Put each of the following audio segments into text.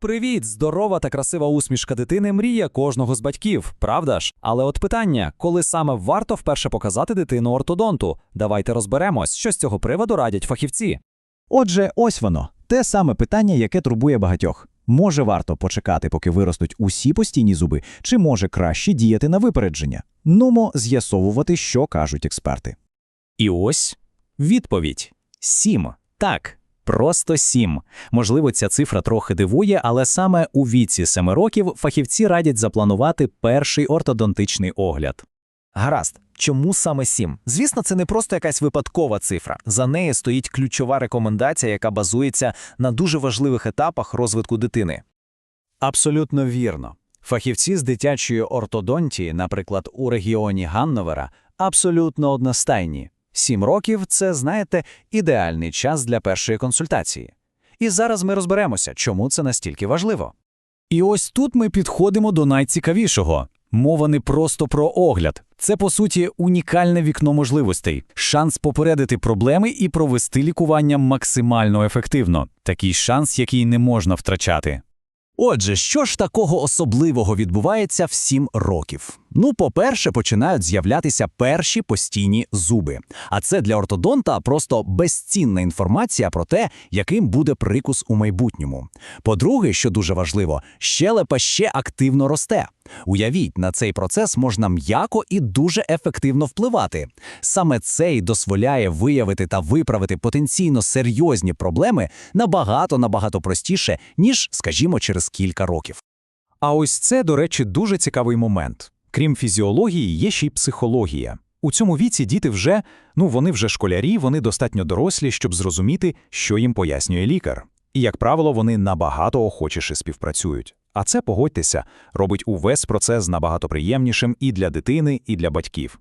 Привіт, здорова та красива усмішка дитини мрія кожного з батьків, правда ж? Але от питання, коли саме варто вперше показати дитину ортодонту? Давайте розберемось, що з цього приводу радять фахівці. Отже, ось воно те саме питання, яке турбує багатьох. Може варто почекати, поки виростуть усі постійні зуби, чи може краще діяти на випередження? Нумо з'ясовувати, що кажуть експерти. І ось відповідь: сім. Так, просто сім. Можливо, ця цифра трохи дивує, але саме у віці семи років фахівці радять запланувати перший ортодонтичний огляд. Гаразд, чому саме 7? Звісно, це не просто якась випадкова цифра. За нею стоїть ключова рекомендація, яка базується на дуже важливих етапах розвитку дитини. Абсолютно вірно. Фахівці з дитячої ортодонтії, наприклад, у регіоні Ганновера, абсолютно одностайні. Сім років це, знаєте, ідеальний час для першої консультації. І зараз ми розберемося, чому це настільки важливо. І ось тут ми підходимо до найцікавішого. Мова не просто про огляд. Це, по суті, унікальне вікно можливостей, шанс попередити проблеми і провести лікування максимально ефективно. Такий шанс, який не можна втрачати. Отже, що ж такого особливого відбувається в 7 років? Ну, по-перше, починають з'являтися перші постійні зуби. А це для ортодонта просто безцінна інформація про те, яким буде прикус у майбутньому. По-друге, що дуже важливо, щелепа ще активно росте. Уявіть, на цей процес можна м'яко і дуже ефективно впливати. Саме це й дозволяє виявити та виправити потенційно серйозні проблеми набагато набагато простіше, ніж, скажімо, через кілька років. А ось це, до речі, дуже цікавий момент. Крім фізіології, є ще й психологія. У цьому віці діти вже, ну вони вже школярі, вони достатньо дорослі, щоб зрозуміти, що їм пояснює лікар. І, як правило, вони набагато охочіше співпрацюють. А це, погодьтеся, робить увесь процес набагато приємнішим і для дитини, і для батьків.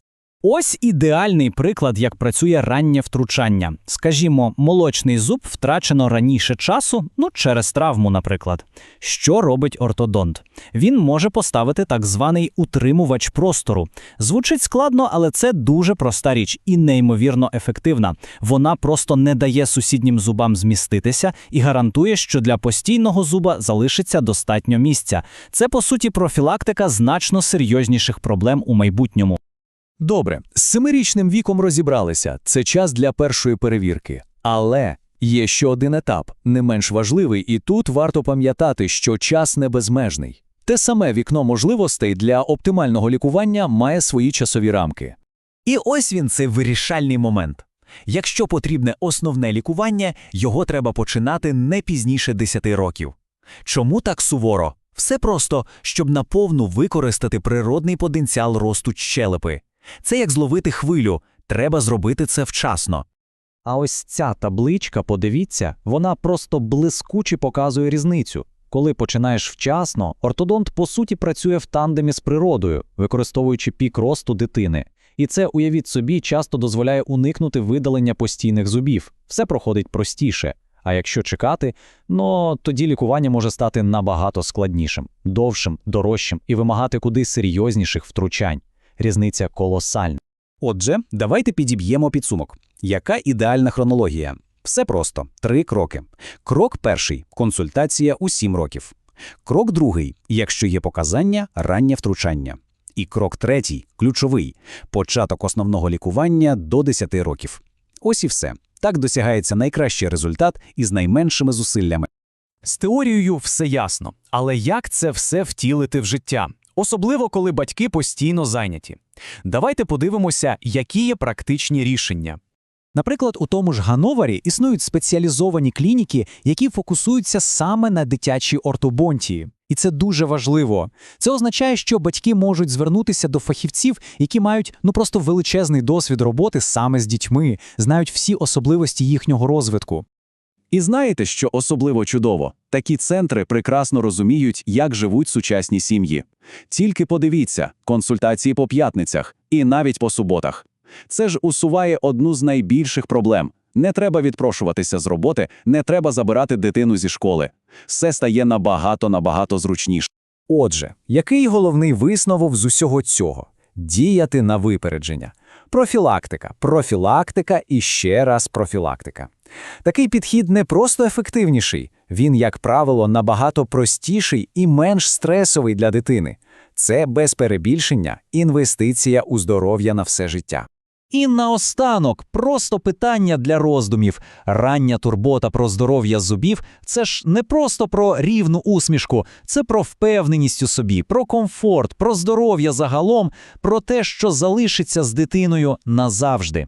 Ось ідеальний приклад, як працює раннє втручання. Скажімо, молочний зуб втрачено раніше часу, ну через травму, наприклад. Що робить ортодонт? Він може поставити так званий утримувач простору. Звучить складно, але це дуже проста річ і неймовірно ефективна. Вона просто не дає сусіднім зубам зміститися і гарантує, що для постійного зуба залишиться достатньо місця. Це по суті профілактика значно серйозніших проблем у майбутньому. Добре, з семирічним віком розібралися. Це час для першої перевірки. Але є ще один етап, не менш важливий, і тут варто пам'ятати, що час не безмежний. Те саме вікно можливостей для оптимального лікування має свої часові рамки. І ось він цей вирішальний момент. Якщо потрібне основне лікування, його треба починати не пізніше 10 років. Чому так суворо? Все просто, щоб наповну використати природний потенціал росту щелепи. Це як зловити хвилю, треба зробити це вчасно. А ось ця табличка, подивіться, вона просто блискуче показує різницю. Коли починаєш вчасно, ортодонт по суті працює в тандемі з природою, використовуючи пік росту дитини. І це, уявіть собі, часто дозволяє уникнути видалення постійних зубів. Все проходить простіше. А якщо чекати, ну тоді лікування може стати набагато складнішим, довшим, дорожчим і вимагати куди серйозніших втручань. Різниця колосальна. Отже, давайте підіб'ємо підсумок. Яка ідеальна хронологія? Все просто три кроки. Крок перший консультація у 7 років. Крок другий, якщо є показання, раннє втручання. І крок третій, ключовий початок основного лікування до 10 років. Ось і все. Так досягається найкращий результат із найменшими зусиллями. З теорією все ясно, але як це все втілити в життя? Особливо, коли батьки постійно зайняті. Давайте подивимося, які є практичні рішення. Наприклад, у тому ж Гановері існують спеціалізовані клініки, які фокусуються саме на дитячій ортобонтії. І це дуже важливо. Це означає, що батьки можуть звернутися до фахівців, які мають ну просто величезний досвід роботи саме з дітьми, знають всі особливості їхнього розвитку. І знаєте, що особливо чудово? Такі центри прекрасно розуміють, як живуть сучасні сім'ї. Тільки подивіться, консультації по п'ятницях і навіть по суботах. Це ж усуває одну з найбільших проблем. Не треба відпрошуватися з роботи, не треба забирати дитину зі школи. Все стає набагато-набагато зручніше. Отже, який головний висновок з усього цього? Діяти на випередження. Профілактика, профілактика і ще раз профілактика. Такий підхід не просто ефективніший, Він, як правило, набагато простіший і менш стресовий для дитини. Це без перебільшення інвестиція у здоров'я на все життя. І наостанок, просто питання для роздумів. Рання турбота про здоров'я зубів – це ж не просто про рівну усмішку, це про впевненість у собі, про комфорт, про здоров'я загалом, про те, що залишиться з дитиною назавжди.